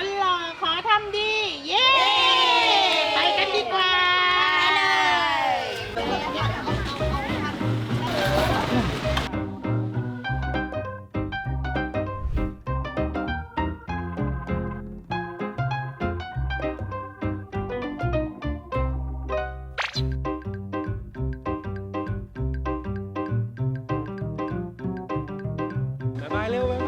คนหล่อขอทำดี เย้ ไปกันดีกว่าบ๊ายบายเร็วบ๊ายบาย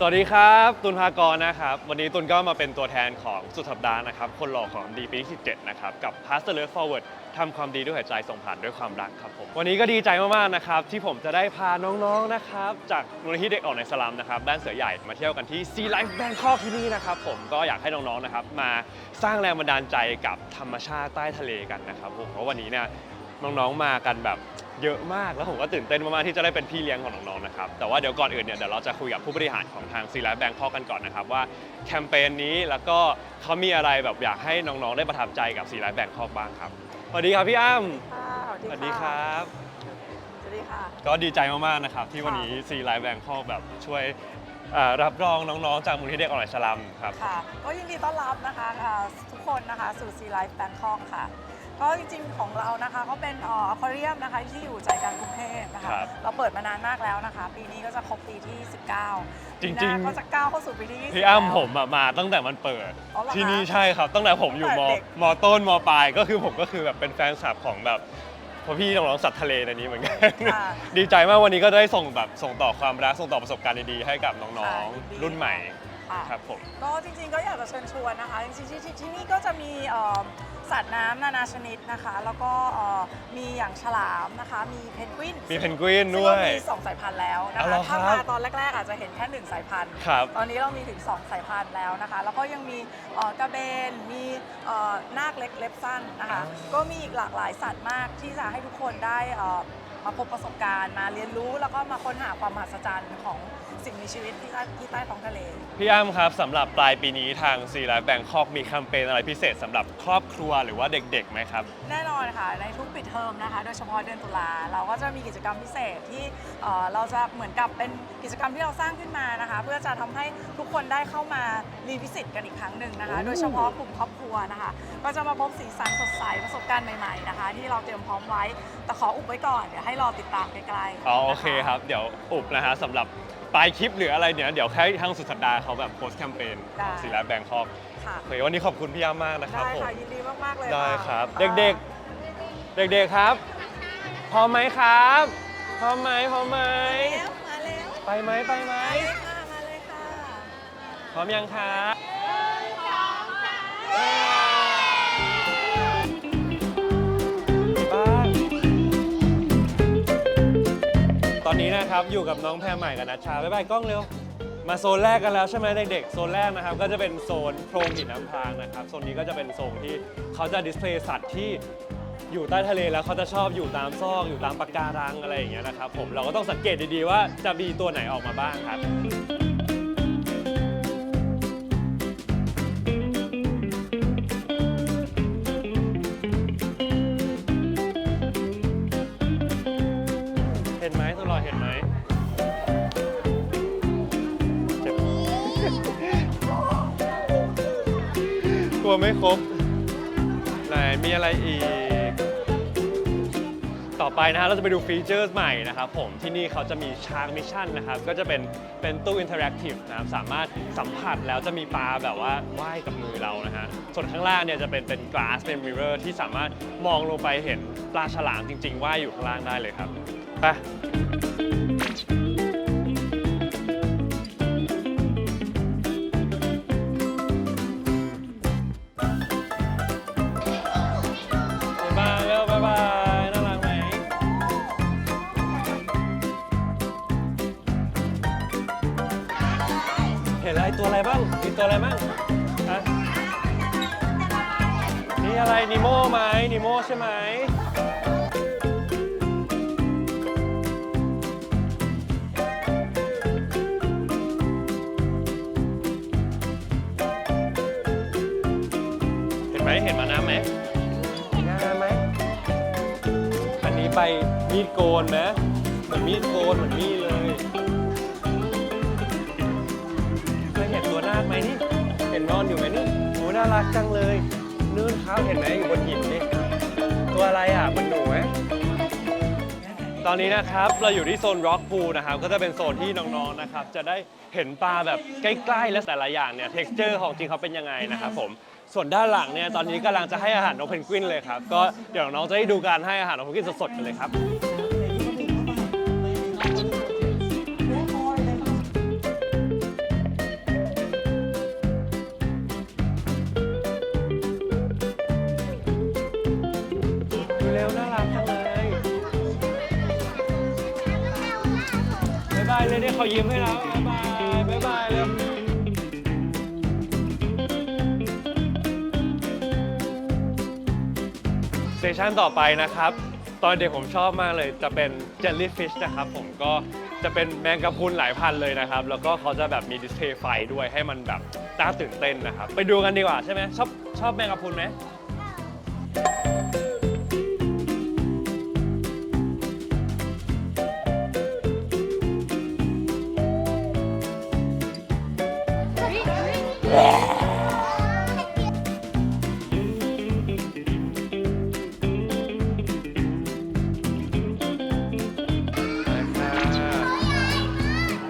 สวัสดีครับ ตุนภากรนะครับ วันนี้ตุนก็มาเป็นตัวแทนของสุดสัปดาห์นะครับ คนหล่อของดีปีที่17นะครับ กับ Pass the Love Forward ทำความดีด้วยหัวใจส่งผ่านด้วยความรักครับผม วันนี้ก็ดีใจมาก ๆ นะครับ ที่ผมจะได้พาน้อง ๆ นะครับ จากมูลนิธิเด็กออกในสลัมนะครับบ้านเสือใหญ่มาเที่ยวกันที่ Sea Life Bangkok ที่นี่นะครับผมก็อยากให้น้อง ๆ นะครับมาสร้างแรงบันดาลใจกับธรรมชาติใต้ทะเลกันนะครับผมเพราะวันนี้เนี่ย น้องๆมากันแบบเยอะมากแล้วผมก็ตื่นเต้นมากๆที่จะได้เป็นพี่เลี้ยงของน้องๆนะครับแต่ว่าเดี๋ยวก่อนอื่นเนี่ยเดี๋ยวเราจะคุยกับผู้บริหารของทางซีไลฟ์แบงคอกกันก่อนนะครับว่าแคมเปญนี้แล้วก็เขามีอะไรแบบอยากให้น้องๆได้ประทับใจกับซีไลฟ์แบงคอกบ้างครับสวัสดีครับพี่อ้ำค่ะสวัสดีครับ สวัสดีค่ะ ก็ดีใจมากๆนะครับที่วันนี้ซีไลฟ์แบงคอกแบบช่วยเอ่อรับรองน้องๆ จากมูลนิธิเด็กออนไลน์สลัมครับ ค่ะ ก็ยินดีต้อนรับนะคะอ่าทุกคนนะคะสู่ซีไลฟ์แบงคอกค่ะ ก็จริงๆของเรานะคะก็เป็นอควาเรียมนะคะที่อยู่ใจกลางกรุงเทพนะคะ ครับเราเปิดมานานมากแล้วนะคะ ปีนี้ก็จะครบปีที่ 19จริงๆ ปีหน้าก็จะก้าวเข้าสู่ปีที่20พี่อ้ำแล้ว ผมอะมาตั้งแต่มันเปิด อ๋อเหรอคะที่นี่ใช่ครับ ตั้งแต่ผมอยู่มตั้งแต่เด็ก มต้นมปลายก็คือผมก็คือแบบเป็นแฟนคลับของแบบ พอพี่น้องๆสัตว์ทะเลในนี้เหมือนกัน ค่ะ ดีใจมากวันนี้ก็ได้ส่งแบบส่งต่อความรักส่งต่อประสบการณ์ดีๆให้กับน้องค่ะดีๆรุ่นใหม่ ค่ะ ครับผม ก็จริงๆก็อยากจะเชิญชวนนะคะ จริงๆที่ที่ที่นี่ก็จะมีเอ่อสัตว์น้ำนานาชนิดนะคะ แล้วก็เอ่อมีอย่างฉลามนะคะ มีเพนกวินมีเพนกวินซึ่งด้วยเรามีสองสายพันธุ์แล้วนะอ๋อเหรคะ อครับถ้ามาตอนแรกๆอาจจะเห็นแค่หนึ่งสายพันธุ์ ครับ ตอนนี้เรามีถึง 2 สายพันธุ์แล้วนะคะ แล้วก็ยังมีเอ่อกระเบน มีเอ่อนาคเล็กเล็บสั้นนะคะ ก็มีอีกหลากหลายสัตว์มากที่จะให้ทุกคนได้เอ่อ มาพบประสบการณ์มาเรียนรู้แล้วก็มาค้นหาความมหัศจรรย์ของสิ่งมีชีวิตที่ใต้ที่ใต้ท้องทะเล พี่อ้ำครับสำหรับปลายปีนี้ทางซีไลฟ์แบงคอกมีแคมเปญอะไรพิเศษสำหรับครอบครัวหรือว่าเด็กๆไหมครับ แน่นอนค่ะ ในทุกปิดเทอมนะคะ โดยเฉพาะเดือนตุลาเราก็จะมีกิจกรรมพิเศษที่เอ่อเราจะเหมือนกับเป็นกิจกรรมที่เราสร้างขึ้นมานะคะ เพื่อจะทำให้ทุกคนได้เข้ามารีวิสิตกันอีกครั้งหนึ่งนะคะโอ้โดยเฉพาะกลุ่มครอบครัวนะคะ ก็จะมาพบสีสันสดใสประสบการณ์ใหม่ๆนะคะ ที่เราเตรียมพร้อมไว้แต่ขออุบไว้ก่อนเดี๋ยวให้รอติดตามใกล้ๆอ๋อโอเคนะะครับ เดี๋ยวอุบนะฮะสำหรับปลายคลิปหรืออะไรเนี่ย เดี๋ยวแค่ทางสุดสัปดาห์เขาแบบโพสต์แคมเปญได้ซีไลฟ์แบงคอกค่ะโอเควันนี้ขอบคุณพี่อ้ำมากนะครับได้ผมค่ะยินดีมากๆเลยได้ะครับะเด็กๆ เด็กๆครับ พร้อมไหมครับ พร้อมไหมพร้อมไหมแล้วมาแล้วไปไหมไปไหมมาเลยค่ะมาเลยค่ะพร้อมยังครับบ้ ตอนนี้นะครับอยู่กับน้องแพรใหม่กับนัชชาบ๊ายบายกล้องเร็ว มาโซนแรกกันแล้วใช่ไหมเด็กๆโซนแรกนะครับ ก็จะเป็นโซนโพรงหินน้ำพรางนะครับโซนนี้ก็จะเป็นโซนที่เขาจะดิสเพลย์สัตว์ที่อยู่ใต้ทะเลแล้วเขาจะชอบอยู่ตามซอกอยู่ตามปะการังอะไรอย่างเงี้ยนะครับผมเราก็ต้องสังเกตดีๆว่าจะมีตัวไหนออกมาบ้างครับ ลัวไม่ครบ ไหนมีอะไรอีก ต่อไปนะฮะเราจะไปดูฟีเจอร์ใหม่นะครับผมที่นี่เขาจะมีชาร์กมิชชั่นนะครับ ก็จะเป็นเป็นตู้อินเทอร์แอคทีฟนะครับ สามารถสัมผัสแล้วจะมีปลาแบบว่าว่ายกับมือเรานะฮะ ส่วนข้างล่างเนี่ยจะเป็นเป็นก a s s เป็นมิเรอร์ที่สามารถมองลงไปเห็นปลาฉลามจริงๆว่ายอยู่ข้างล่างได้เลยครับไป อะไรตัวอะไรบ้าง มีตัวอะไรบ้างฮะนี่อะไรนิโม่ไหมนิโม่ใช่ไหม เห็นไหมเห็นมาน้ำไหมมีหน้าไหม อันนี้ไปมีดโกนนะเหมือนมีดโกนเหมือนมีดเลย น่ารักจังเลยนู่นครับเห็นไหมอยู่บนหินนี่ตัวอะไรอะมันหนูไหมตอนนี้นะครับเราอยู่ที่โซน Rock Pool นะครับก็จะเป็นโซนที่น้องๆนะครับจะได้เห็นปลาแบบใกล้ๆและแต่ละอย่างเนี่ย texture ของจริงเขาเป็นยังไงนะครับผมส่วนด้านหลังเนี่ยตอนนี้กำลังจะให้อาหารนกเพนกวินเลยครับก็เดี๋ยวน้องจะได้ดูการให้อาหารนกเพนกวินสดๆกันเลยครับ บ๊ายบาเยเนี่ยเขายิ้มให้แล้วบายบายบายบายเร็วสเตชันต่อไปนะครับ ตอนเด็กผมชอบมากเลยจะเป็นเจลลี่ฟิชนะครับ ผมก็จะเป็นแมงกะพรุนหลายพันเลยนะครับ แล้วก็เขาจะแบบมีดิสเพลย์ไฟด้วยให้มันแบบน่าตื่นเต้นนะครับ ไปดูกันดีกว่าใช่ไหมชอบชอบแมงกะพรุนไหม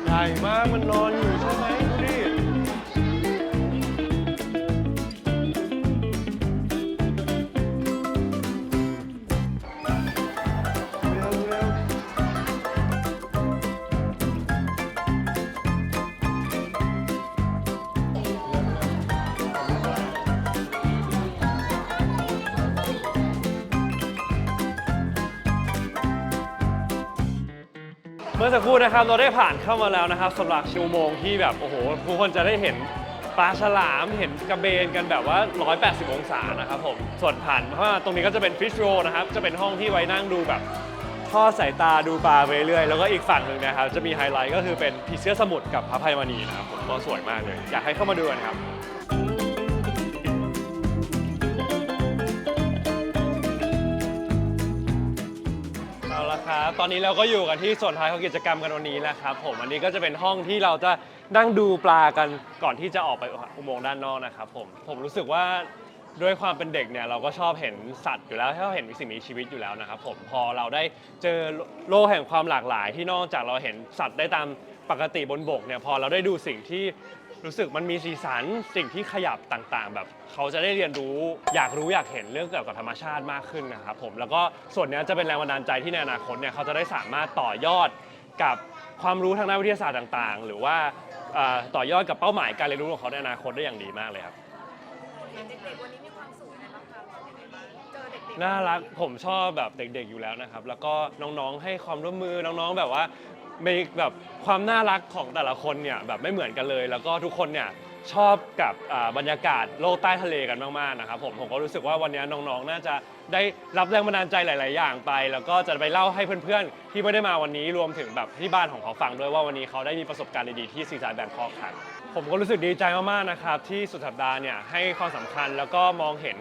ใหญ่มากมันนอนอยู่ใช่ไหม มื่อสักครู่นะครับเราได้ผ่านเข้ามาแล้วนะครับสำหรับอุโมงที่แบบโอ้โหทุกคนจะได้เห็นปลาฉลามเห็นกระเบนกันแบบว่า 180 องศานะครับผมส่วนผ่านเพราะว่าตรงนี้ก็จะเป็นฟิชโรนะครับจะเป็นห้องที่ไว้นั่งดูแบบทอดสายตาดูปลาไปเรื่อยแล้วก็อีกฝั่งหนึ่งนะครับจะมีไฮไลท์ก็คือเป็นผีเสื้อสมุทรกับพระภัยมณีนะครับผมก็สวยมากเลย อยากให้เข้ามาดูกันครับ เอาละครับ ตอนนี้เราก็อยู่กันที่ส่วนท้ายของกิจกรรมกันวันนี้แล้วครับ ผมอันนี้ก็จะเป็นห้องที่เราจะนั่งดูปลากันก่อนที่จะออกไปอุโมงค์ด้านนอกนะครับผม ผมรู้สึกว่าด้วยความเป็นเด็กเนี่ยเราก็ชอบเห็นสัตว์อยู่แล้วชอบเห็นสิ่งมีชีวิตอยู่แล้วนะครับผมพอเราได้เจอโลกแห่งความหลากหลาย ที่นอกจากเราเห็นสัตว์ได้ตามปกติบนบกเนี่ยพอเราได้ดูสิ่งที่ รู้สึกมันมีสีสันสิ่งที่ขยับต่างๆ แบบเขาจะได้เรียนรู้อยากรู้อยากเห็นเรื่องเกี่ยวกับธรรมชาติมากขึ้นนะครับผมแล้วก็ส่วนเนี้ยจะเป็นแรงบันดาลใจที่ในอนาคตเนี่ยเขาจะได้สามารถต่อยอดกับความรู้ทางด้านวิทยาศาสตร์ต่างๆ หรือว่าเอ่อต่อยอดกับเป้าหมายการเรียนรู้ของเขาในอนาคตได้อย่างดีมากเลยครับเด็กๆวันนี้มีความสุขไหมบ้างคะรู้สึกยังไงบ้างเจอเด็กๆน่ารักผมชอบแบบเด็กๆอยู่แล้วนะครับ แล้วก็น้องๆให้ความร่วมมือน้องๆแบบว่า มีแบบความน่ารักของแต่ละคนเนี่ยแบบไม่เหมือนกันเลย แล้วก็ทุกคนเนี่ยชอบกับอ่าบรรยากาศโลกใต้ทะเลกันมากๆนะครับผมผมก็รู้สึกว่าวันนี้น้องๆ น่าจะได้รับแรงบันดาลใจหลาย ๆ อย่างไป แล้วก็จะไปเล่าให้เพื่อนๆ ที่ไม่ได้มาวันนี้รวมถึงแบบที่บ้านของเขาฟังด้วยว่าวันนี้เขาได้มีประสบการณ์ดีๆที่ซีซายแบงคอกครับผมก็รู้สึกดีใจมากๆนะครับที่สุดสัปดาห์เนี่ยให้ความสำคัญแล้วก็มองเห็น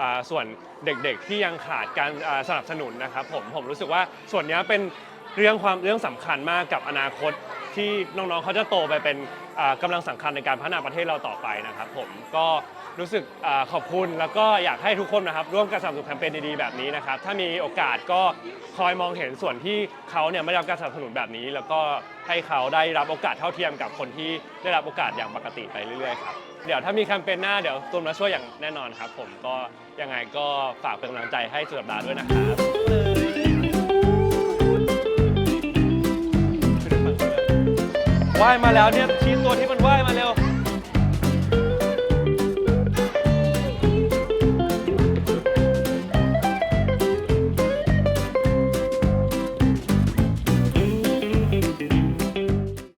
อ่าส่วนเด็กๆ ที่ยังขาดการอ่าสนับสนุนนะครับผมผมรู้สึกว่าส่วนเนี้ยเป็น เรื่องความเรื่องสำคัญมากกับอนาคตที่น้องๆเขาจะโตไปเป็นอ่ากำลังสำคัญในการพัฒนาประเทศเราต่อไปนะครับผมก็รู้สึกอาขอบคุณแล้วก็อยากให้ทุกคนนะครับร่วมกันสนับสนุนแคมเปญดีๆแบบนี้นะครับถ้ามีโอกาสก็คอยมองเห็นส่วนที่เขาเนี่ยไม่ได้รับการสนับสนุนแบบนี้ แล้วก็ให้เขาได้รับโอกาสเท่าเทียมกับคนที่ได้รับโอกาสอย่างปกติไปเรื่อยๆครับเดี๋ยวถ้ามีแคมเปญหน้าเดี๋ยวตูนมาช่วยอย่างแน่นอนครับ ผมก็ยังไงก็ฝากเป็นกำลังใจให้สุดสัปดาห์ด้วยนะครับ ว่ายมาแล้วเนี่ยชี้ตัวที่มันว่ายมาเร็ว